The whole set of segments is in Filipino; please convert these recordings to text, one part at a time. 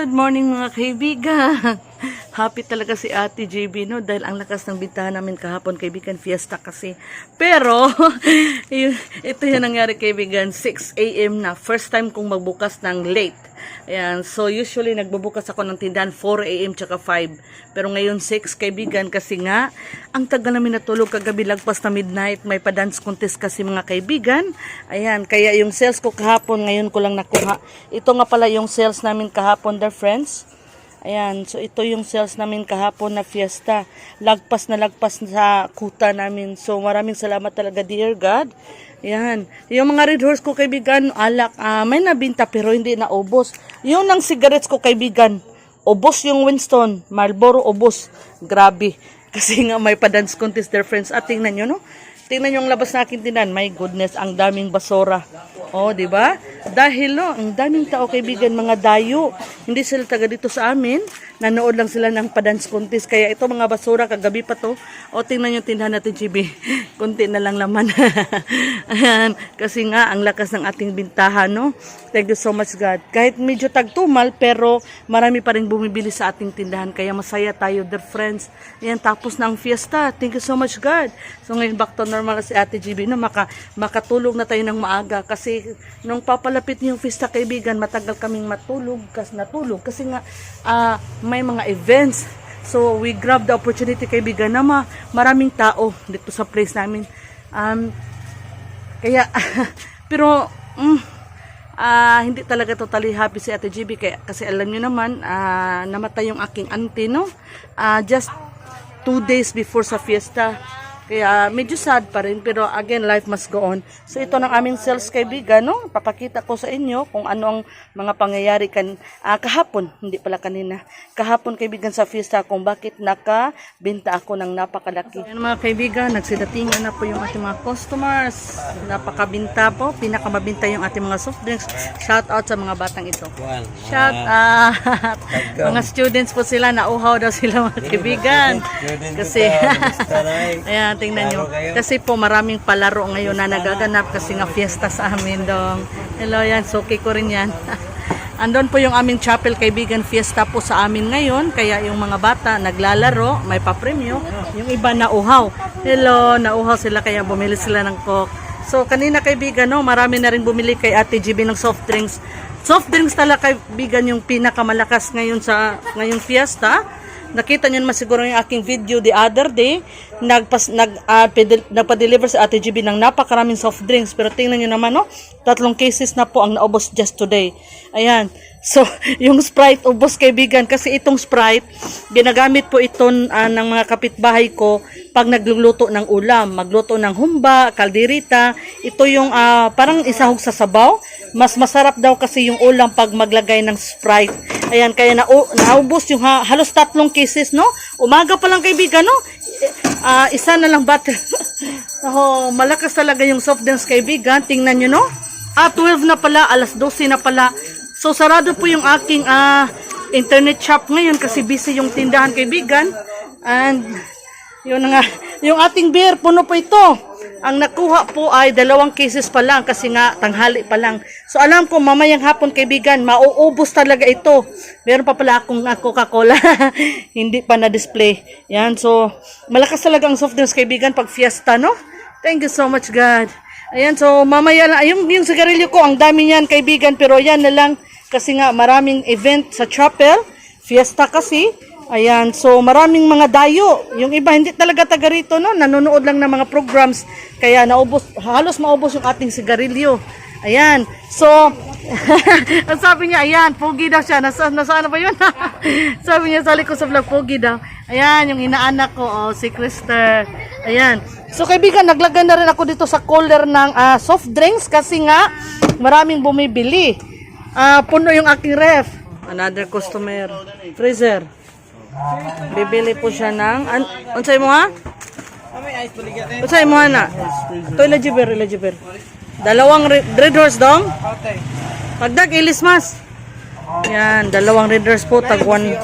Good morning mga kaibigan. Happy talaga si Ate JB no dahil ang lakas ng bintahan namin kahapon kaibigan fiesta kasi. Pero ito yung nangyari kaibigan 6 AM na first time kong magbukas ng late. Ayan, so usually nagbubukas ako ng tindahan 4 AM tsaka 5. Pero ngayon 6 kaibigan kasi nga ang tagal namin natulog kagabi lagpas na midnight may pa-dance contest kasi mga kaibigan. Ayan, kaya yung sales ko kahapon ngayon ko lang nakuha. Ito nga pala yung sales namin kahapon dear friends. Ayan, so ito yung sales namin kahapon na fiesta. Lagpas na lagpas sa kuta namin. So maraming salamat talaga dear God. Ayan, yung mga red horse ko kaibigan, alak, ah, may nabinta pero hindi na ubos. Yung ng cigarettes ko kaibigan, ubos yung Winston, Marlboro ubos. Grabe. Kasi nga may pa-dance contest their friends. At tingnan nyo, no? Tingnan yung labas na akin tinan. My goodness, ang daming basura. Oh, di ba? Dahil no, ang daming tao kaibigan, mga dayo. Hindi sila taga dito sa amin. Nanood lang sila ng padance contest. Kaya ito mga basura, kagabi pa to. O, tingnan yung tindahan natin, Chibi. Kunti na lang laman. Ayan. Kasi nga, ang lakas ng ating bintahan, no? Thank you so much, God. Kahit medyo tagtumal, pero marami pa rin bumibili sa ating tindahan. Kaya masaya tayo, dear friends. Ayan, tapos na ang fiesta. Thank you so much, God. So, ngayon, back to normal na si Ate GB, no? Maka, makatulog na tayo ng maaga. Kasi, nung papalapit yung fiesta, kaibigan, matagal kaming matulog, kasi natulog. Kasi nga, ah, may mga events. So, we grab the opportunity, kaibigan, na ma maraming tao dito sa place namin. Um, kaya, pero, mm, ah, hindi talaga totally happy si Ate GB kaya, kasi alam nyo naman, ah, namatay yung aking auntie, no? Ah, just two days before sa fiesta. Kaya medyo sad pa rin, pero again, life must go on. So ito ng aming sales kaibigan, no? Papakita ko sa inyo kung ano ang mga pangyayari kan ah, kahapon, hindi pala kanina. Kahapon kaibigan sa fiesta kung bakit nakabenta ako ng napakalaki. Ayan mga kaibigan, nagsidatingan na po yung ating mga customers. Napakabinta po, pinakamabinta yung ating mga soft drinks. Shout out sa mga batang ito. Shout out! mga students po sila, nauhaw daw sila mga kaibigan. Kasi, ayan, tingnan nyo. Kasi po maraming palaro ngayon na nagaganap kasi nga fiesta sa amin dong. Hello yan, suki ko rin yan. Andon po yung aming chapel kaibigan fiesta po sa amin ngayon. Kaya yung mga bata naglalaro, may papremyo. Yung iba nauhaw. Hello, nauhaw sila kaya bumili sila ng coke. So kanina kaibigan, no, marami na rin bumili kay Ate GB ng soft drinks. Soft drinks talaga kaibigan yung pinakamalakas ngayon sa ngayong fiesta. Nakita niyo naman siguro yung aking video the other day, nagpas nag ah, pedi- nagpa-deliver sa Ate GB ng napakaraming soft drinks pero tingnan niyo naman no, tatlong cases na po ang naubos just today. Ayan. So, yung Sprite ubos kaibigan kasi itong Sprite ginagamit po ito ah, ng mga kapitbahay ko pag nagluluto ng ulam, magluto ng humba, kalderita. Ito yung ah, parang isahog sa sabaw. Mas masarap daw kasi yung ulam pag maglagay ng Sprite. Ayan, kaya na naubos yung ha- halos tatlong cases, no? Umaga pa lang kaibigan, no? Ah, isa na lang bottle. oh, malakas talaga yung soft drinks kaibigan. Tingnan nyo, no? Ah, 12 na pala, alas 12 na pala. So, sarado po yung aking ah, internet shop ngayon kasi busy yung tindahan kaibigan. And, yun nga, yung ating beer, puno po ito. Ang nakuha po ay dalawang cases pa lang kasi nga tanghali pa lang. So alam ko mamayang hapon kaibigan, mauubos talaga ito. Meron pa pala akong ah, Coca-Cola. Hindi pa na-display. Yan, so malakas talaga ang soft drinks kaibigan pag fiesta, no? Thank you so much God. Ayan, so mamaya lang, yung, yung sigarilyo ko, ang dami niyan kaibigan, pero yan na lang kasi nga maraming event sa chapel. Fiesta kasi. Ayan, so maraming mga dayo. Yung iba hindi talaga taga rito, no? Nanonood lang ng mga programs. Kaya naubos, halos maubos yung ating sigarilyo. Ayan. So, ang sabi niya, ayan, pogi daw siya. Nasa, nasaan na ba yun? sabi niya sa likod sa vlog, pogi daw. Ayan, yung inaanak ko, oh, si Krister. Ayan. So, kaibigan, naglagay na rin ako dito sa cooler ng ah, soft drinks kasi nga, maraming bumibili. Ah, puno yung aking ref. Another customer. Freezer. Bibili po siya ng... Unsay mo ha? Unsay mo na? Ito eligible, eligible. Dalawang re- red horse dong? Pagdag, ilis mas. Yan, dalawang red horse po, tag one.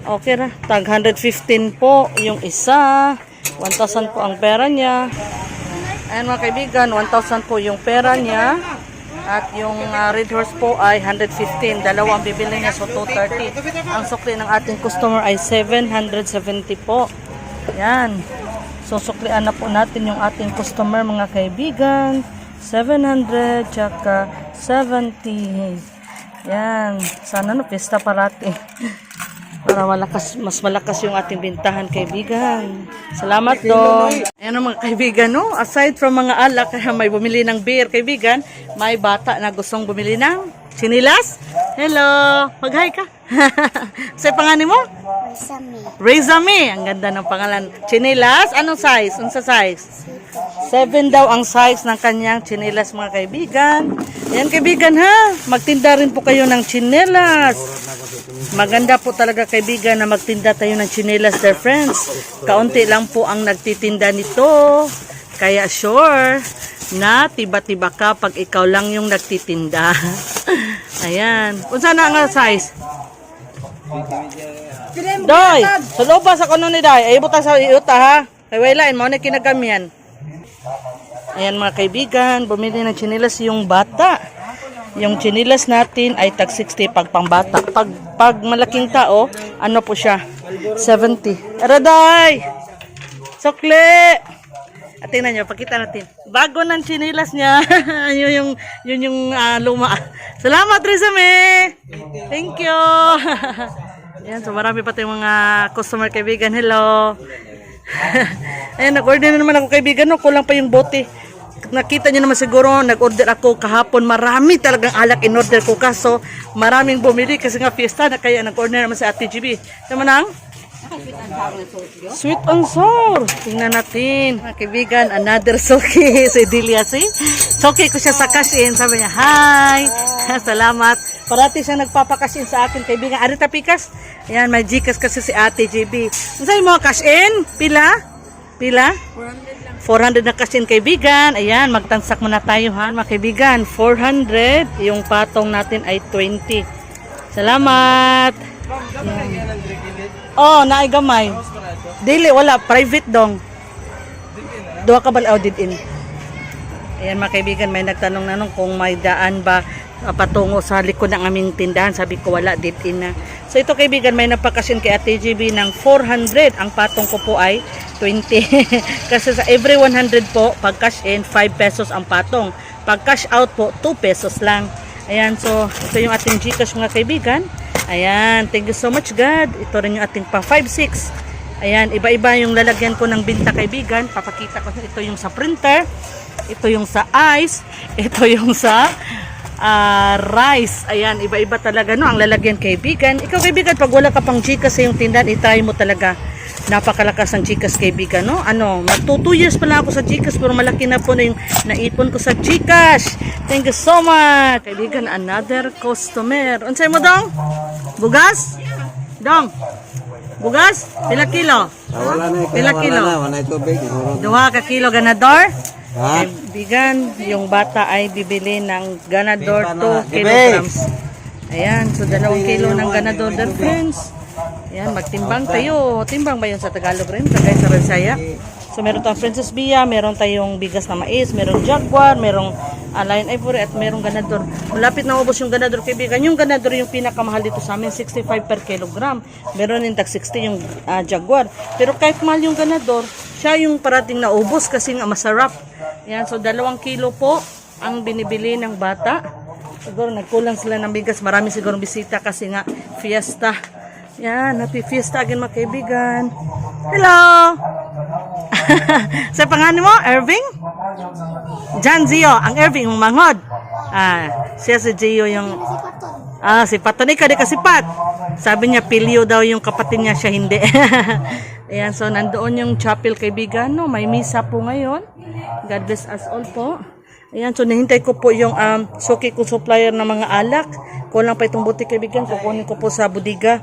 Okay ra, tag 115 po yung isa. 1,000 po ang pera niya. Ayan mga kaibigan, 1,000 po yung pera niya. At yung ah, Red Horse po ay 115. Dalawang bibili niya, so 230. Ang sukli ng ating customer ay 770 po. Yan. So, suklian na po natin yung ating customer, mga kaibigan. 700, tsaka 70. Yan. Sana no, pista parati. Para malakas, mas malakas yung ating bintahan, kaibigan. Salamat, Dong. Ayan ang mga kaibigan, no? Aside from mga alak, kaya may bumili ng beer, kaibigan, may bata na gustong bumili ng chinilas. Hello! Mag-hi ka. Sa pangalan mo? Masami. Rezame. Ang ganda ng pangalan. Chinilas? Anong size? Unsa size? Seven daw ang size ng kanyang chinilas mga kaibigan. Ayan kaibigan ha. Magtinda rin po kayo ng chinilas. Maganda po talaga kaibigan na magtinda tayo ng chinilas dear friends. Kaunti lang po ang nagtitinda nito. Kaya sure na tiba-tiba ka pag ikaw lang yung nagtitinda. Ayan. Unsa na nga size? Doy, sa loob ba sa kuno ni Day? Ay buta sa iuta ha. Kay wala mo na kinagamian. Ayan mga kaibigan, bumili ng chinilas yung bata. Yung chinilas natin ay tag 60 pag pangbata. Pag pag malaking tao, ano po siya? 70. Araday! Sokle! At tingnan nyo, pakita natin. Bago ng chinilas niya. yun yung, yun yung ah, luma. Salamat, Rizame! Thank you! Ayan, so marami pa tayong mga customer kaibigan. Hello! Ayan, nag-order na naman ako kaibigan. No? Kulang pa yung bote. Nakita niyo naman siguro, nag-order ako kahapon. Marami talagang alak in-order ko. Kaso, maraming bumili kasi nga fiesta na kaya nag-order naman sa Ate GB. Tama nang? Sweet and sour. Tingnan natin. Mga kaibigan, another soki. si Delia, si? Soki ko siya sa cash in. Sabi niya, hi. Salamat. Parati siya nagpapakash in sa akin, kaibigan. Arita Pikas. Ayan, may Gcash kasi si Ate JB. Ano sa'yo mo, cash in? Pila? Pila? 400 na cash in, kaibigan. Ayan, magtansak muna tayo, ha, mga kaibigan. 400. Yung patong natin ay 20. Salamat. Oh, naay gamay. Dili wala private dong. Duha ka balaw did in. Ayan mga kaibigan, may nagtanong na nung kung may daan ba ah, patungo sa likod ng aming tindahan. Sabi ko wala, did in na. So ito kaibigan, may napakasin kay Ate GB ng 400. Ang patong ko po ay 20. Kasi sa every 100 po, pag cash in, 5 pesos ang patong. Pag cash out po, 2 pesos lang. Ayan, so ito yung ating Gcash mga kaibigan. Ayan, thank you so much God. Ito rin yung ating pa 5-6. Ayan, iba-iba yung lalagyan ko ng binta kaibigan. Papakita ko ito yung sa printer. Ito yung sa ice. Ito yung sa ah, rice. Ayan, iba-iba talaga no ang lalagyan kaibigan. Ikaw kaibigan, pag wala ka pang Gcash sa yung tindahan, itry mo talaga. Napakalakas ng Gcash kaibigan, no? Ano, mag 2 years pa lang ako sa Gcash pero malaki na po na yung naipon ko sa Gcash. Thank you so much. Kaibigan, another customer. Unsay mo dong? Bugas? Dong. Bugas? Pila kilo? Ah, wala na, Pila wala kilo? na, wala na Duha ka kilo ganador? Ha? Kaibigan, yung bata ay bibili ng ganador Pipa na. 2 kilograms. Ayan, so dalawang kilo ng ganador friends. Ayan, magtimbang tayo. Timbang ba yun sa Tagalog rin? Tagay sa Resaya. So meron tayong Princess Bia, meron tayong bigas na mais, merong Jaguar, merong uh, Lion Ivory at merong ganador. Malapit na ubos yung ganador kaibigan. Yung ganador yung pinakamahal dito sa amin, 65 per kilogram. Meron din tag 60 yung ah, Jaguar. Pero kahit mahal yung ganador, siya yung parating na ubos kasi nga masarap. Yan, so dalawang kilo po ang binibili ng bata. Siguro nagkulang sila ng bigas. Marami siguro bisita kasi nga fiesta. Yan, happy fiesta again mga kaibigan. Hello! sa pangalan mo, Irving? John Zio, ang Irving, yung mangod. Ah, siya si Gio yung... Ah, si Paton. Ikaw di kasi Pat. Sabi niya, pilyo daw yung kapatid niya, siya hindi. Ayan, so nandoon yung chapel kaibigan, no? May misa po ngayon. God bless us all po. Ayan, so nahintay ko po yung um, suki ko supplier ng mga alak. Kulang pa itong buti kaibigan, kukunin ko po sa budiga.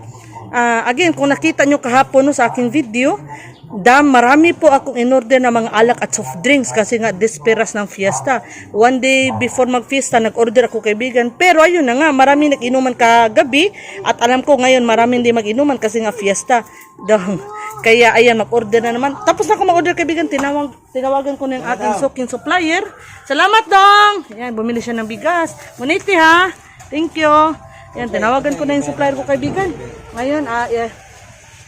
Ah, again, kung nakita nyo kahapon no, sa aking video, Dam, marami po akong inorder na mga alak at soft drinks kasi nga desperas ng fiesta. One day before mag-fiesta, nag-order ako kaibigan. Pero ayun na nga, marami nag-inuman kagabi at alam ko ngayon marami hindi mag-inuman kasi nga fiesta. Dam. Kaya ayan, mag-order na naman. Tapos na ako mag-order kaibigan, tinawag, tinawagan ko na yung ating soaking supplier. Salamat dong! Ayan, bumili siya ng bigas. Muniti ha! Thank you! Ayan, tinawagan ko na yung supplier ko kaibigan. Ngayon, ah, yeah.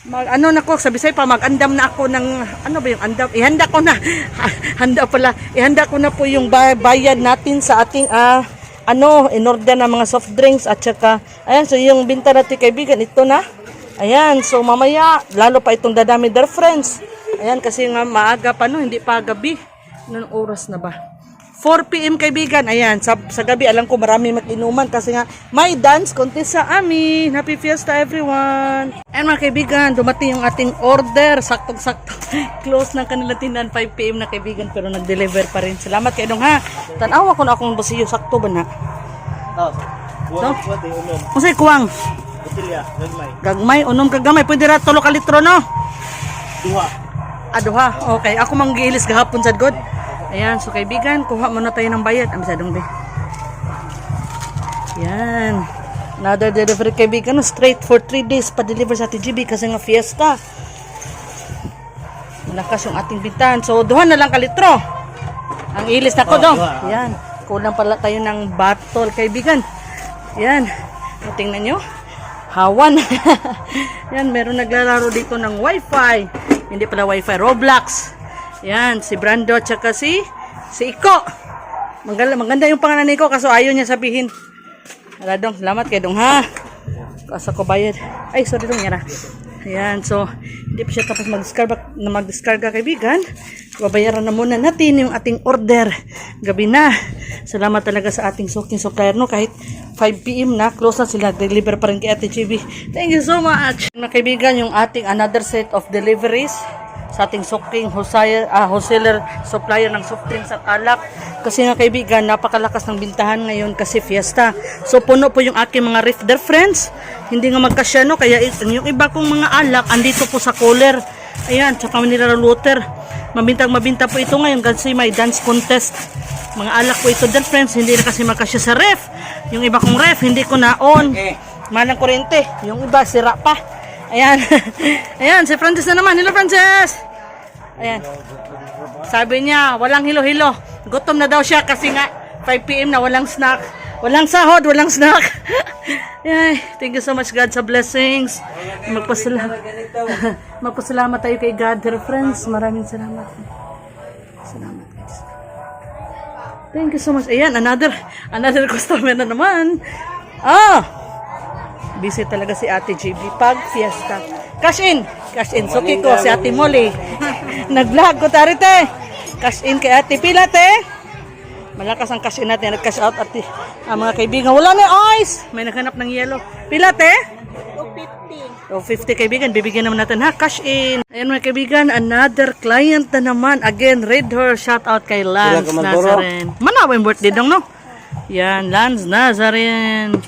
Mag, ano na ko, sabi sa'yo pa, mag-andam na ako ng, ano ba yung andam? Ihanda ko na, handa pala, ihanda ko na po yung ba- bayad natin sa ating, ah, ano, in order na mga soft drinks at saka, ayan, so yung binta natin kaibigan, ito na. Ayan, so mamaya, lalo pa itong dadami their friends. Ayan, kasi nga maaga pa no, hindi pa gabi. Anong oras na ba? 4 p.m. kaibigan. Ayan, sa, sa gabi alam ko marami mag-inuman kasi nga may dance contest sa amin. Happy Fiesta everyone! And mga kaibigan, dumating yung ating order. Saktong-sakto. Close ng kanila tindahan 5 p.m. na kaibigan pero nag-deliver pa rin. Salamat kayo dong ha. Tanawa ko na akong basiyo. Sakto ba na? Oh. Buwan, unom. Kasi kuwang. Butilya, gagmay. Gagmay, unom kagamay. Pwede ra tulo ka litro no? Duha. Aduha. Okay, ako manggiilis gahapon sa God. Ayan, so kaibigan, kuha muna tayo ng bayad. Ang sadong be. Yan. Another delivery kaibigan, straight for 3 days pa-deliver sa TGB kasi nga fiesta. Malakas yung ating bintahan. So, duha na lang kalitro. Ang ilis na ko Oh, dong. duha. Yan. Kulang pala tayo ng bottle, kaibigan. Yan. O, tingnan nyo. Hawan. Yan, meron naglalaro dito ng wifi. Hindi pala wifi, Roblox. Yan, si Brando at saka si, si Iko. Maganda, maganda yung pangalan ni Iko kaso ayaw niya sabihin. Wala dong, salamat kay dong ha. Kaso ko bayad. Ay, sorry dong yara. Ayan, so, hindi pa siya tapos mag-discarga, na mag-discarga kaibigan. Babayaran na muna natin yung ating order. Gabi na. Salamat talaga sa ating soaking supplier, no? Kahit 5 p.m. na, close na sila. Deliver pa rin kay Ate GB. Thank you so much. Mga kaibigan, yung ating another set of deliveries sa ating soaking wholesaler, ah, wholesaler supplier ng soft drinks at alak. Kasi nga kaibigan, napakalakas ng bintahan ngayon kasi fiesta. So puno po yung aking mga ref their friends. Hindi nga magkasya no, kaya yung iba kong mga alak andito po sa cooler. Ayan, tsaka mineral water. Mabintang mabinta po ito ngayon kasi may dance contest. Mga alak po ito their friends, hindi na kasi magkasya sa ref. Yung iba kong ref, hindi ko na on. Malang kuryente. Yung iba, sira pa. Ayan. Ayan, si Francis na naman. Hello, Francis! Ayan. Sabi niya, walang hilo-hilo. Gutom na daw siya kasi nga 5 p.m. na walang snack. Walang sahod, walang snack. Ay, thank you so much God sa blessings. Magpasalamat. Magpasalamat tayo kay God, dear friends. Maraming salamat. Salamat guys. Thank you so much. Ayan, another another customer na naman. Ah! Busy talaga si Ate JB pag fiesta. Cash in. Cash in. Suki ko si Ate Molly. Nag-vlog ko tarite. Cash in kay Ate Pilate. Malakas ang cash in natin. Nag-cash out ate. Ang mga kaibigan. Wala na ice. May naghanap ng yellow. Pilate? 250. O 50 kaibigan. Bibigyan naman natin ha. Cash in. Ayan mga kaibigan. Another client na naman. Again, read her. Shout out kay Lance. Manawa yung birthday dong no? Yan, Lance Nazaren.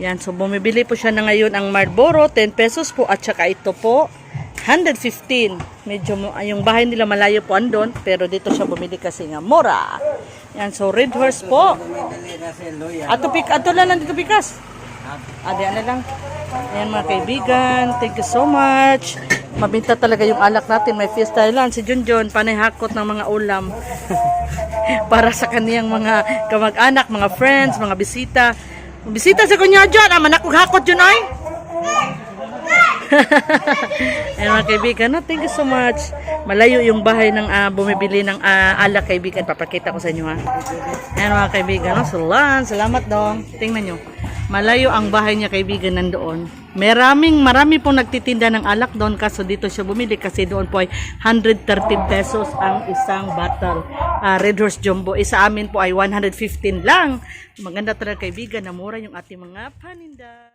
Yan, so bumibili po siya na ngayon ang Marlboro, 10 pesos po at saka ito po 115. Medyo ay, yung bahay nila malayo po andon, pero dito siya bumili kasi nga mura. Yan, so red horse po. Ato pik, ato lang lang dito pikas. Adi na lang. Ayan mga kaibigan, thank you so much. Mabinta talaga yung alak natin, may fiesta lang. Si Junjun, panay hakot ng mga ulam. Para sa kaniyang mga kamag-anak, mga friends, mga bisita. Bisita sa kunya dyan, ah, manakog hakot yun ay. Ayan mga kaibigan, no? thank you so much. Malayo yung bahay ng ah, bumibili ng ah, alak kaibigan. Papakita ko sa inyo ha. Ayan mga kaibigan, no? Salan, salamat dong. Tingnan nyo. Malayo ang bahay niya kaibigan nandoon. Maraming, marami pong nagtitinda ng alak doon kaso dito siya bumili kasi doon po ay 130 pesos ang isang bottle. Ah, Red Horse Jumbo. Isa amin po ay 115 lang. Maganda talaga kaibigan na mura yung ating mga paninda.